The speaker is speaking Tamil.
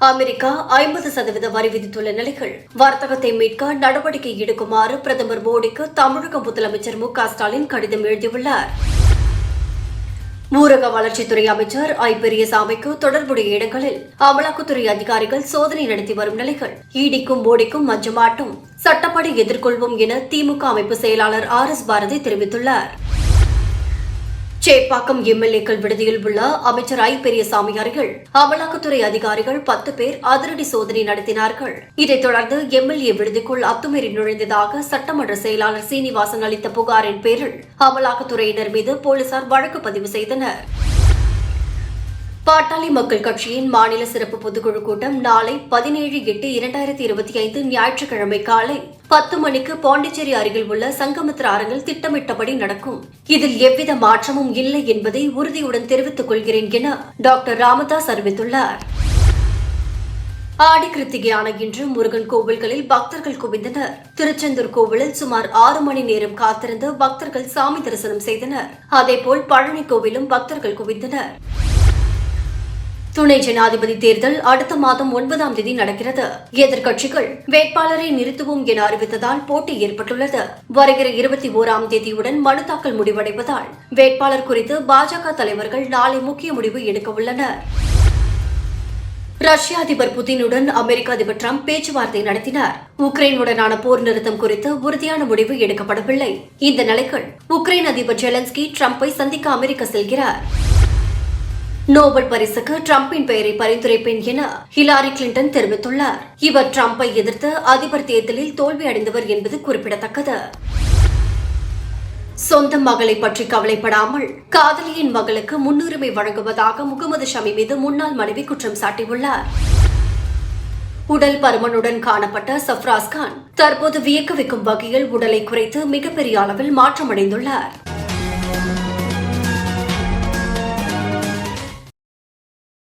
அமெரிக்கா ஐம்பது சதவீத வரி விதித்துள்ள நிலையில் வர்த்தகத்தை மீட்க நடவடிக்கை எடுக்குமாறு பிரதமர் மோடிக்கு தமிழக முதலமைச்சர் மு ஸ்டாலின் கடிதம் எழுதியுள்ளார். ஊரக வளர்ச்சித்துறை அமைச்சர் ஐ பெரியசாமிக்கு தொடர்புடைய இடங்களில் அமலாக்கத்துறை அதிகாரிகள் சோதனை நடத்தி வரும் நிலைகள் ஈடிக்கும் மோடிக்கும் மஞ்சமாட்டும் சட்டப்படி எதிர்கொள்வோம் என திமுக அமைப்பு செயலாளர் ஆர் எஸ் பாரதி தெரிவித்துள்ளார். சேப்பாக்கம் எம்எல்ஏக்கள் விடுதியில் உள்ள அமைச்சர் ஐ. பெரியசாமி அருகில் அமலாக்கத்துறை அதிகாரிகள் பத்து பேர் அதிரடி சோதனை நடத்தினார்கள். இதைத் தொடர்ந்து எம்எல்ஏ விடுதிக்குள் அத்துமீறி நுழைந்ததாக சட்டமன்ற செயலாளர் சீனிவாசன் அளித்த புகாரின் பேரில் அமலாக்கத்துறையினர் மீது போலீசார் வழக்கு பதிவு செய்தனர். பாட்டாளி மக்கள் கட்சியின் மாநில சிறப்பு பொதுக்குழு கூட்டம் நாளை பதினேழு எட்டு இரண்டாயிரத்தி இருபத்தி ஐந்து ஞாயிற்றுக்கிழமை காலை பத்து மணிக்கு பாண்டிச்சேரி அருகில் உள்ள சங்கமித்ர அரங்கில் திட்டமிட்டபடி நடக்கும். இதில் எவ்வித மாற்றமும் இல்லை என்பதை உறுதியுடன் தெரிவித்துக் கொள்கிறேன் என டாக்டர் ராமதாஸ் அறிவித்துள்ளார். ஆடி கிருத்திகையான இன்று முருகன் கோவில்களில் பக்தர்கள் குவிந்தனர். திருச்செந்தூர் கோவிலில் சுமார் ஆறு மணி நேரம் காத்திருந்து பக்தர்கள் சாமி தரிசனம் செய்தனர். அதேபோல் பழனி கோவிலும் பக்தர்கள் குவிந்தனர். துணை ஜனாதிபதி தேர்தல் அடுத்த மாதம் ஒன்பதாம் தேதி நடக்கிறது. எதிர்க்கட்சிகள் வேட்பாளரை நிறுத்துவோம் என அறிவித்ததால் போட்டி ஏற்பட்டுள்ளது. வருகிற இருபத்தி ஓராம் தேதியுடன் மனு தாக்கல் முடிவடைவதால் வேட்பாளர் குறித்து பாஜக தலைவர்கள் நாளை முக்கிய முடிவு எடுக்க உள்ளனர். ரஷ்ய அதிபர் புதினுடன் அமெரிக்க அதிபர் டிரம்ப் பேச்சுவார்த்தை நடத்தினார். உக்ரைனுடனான போர் நிறுத்தம் குறித்து உறுதியான முடிவு எடுக்கப்படவில்லை. இந்த நிலைகள் உக்ரைன் அதிபர் ஜெலன்ஸ்கி டிரம்பை சந்திக்க அமெரிக்கா செல்கிறார். நோபல் பரிசுக்கு டிரம்பின் பெயரை பரிந்துரைப்பேன் என ஹிலாரி கிளின்டன் தெரிவித்துள்ளார். இவர் டிரம்பை எதிர்த்து அதிபர் தேர்தலில் தோல்வி அடைந்தவர் என்பது குறிப்பிடத்தக்கது. சொந்த மகளை பற்றி கவலைப்படாமல் காதலியின் மகளுக்கு முன்னுரிமை வழங்குவதாக முகமது ஷமி மீது முன்னாள் மனைவி குற்றம் சாட்டியுள்ளார். உடல் பருமனுடன் காணப்பட்ட சஃப்ராஸ் கான் தற்போது வியக்க வைக்கும் வகையில் உடலை குறைத்து மிகப்பெரிய அளவில் மாற்றமடைந்துள்ளார்.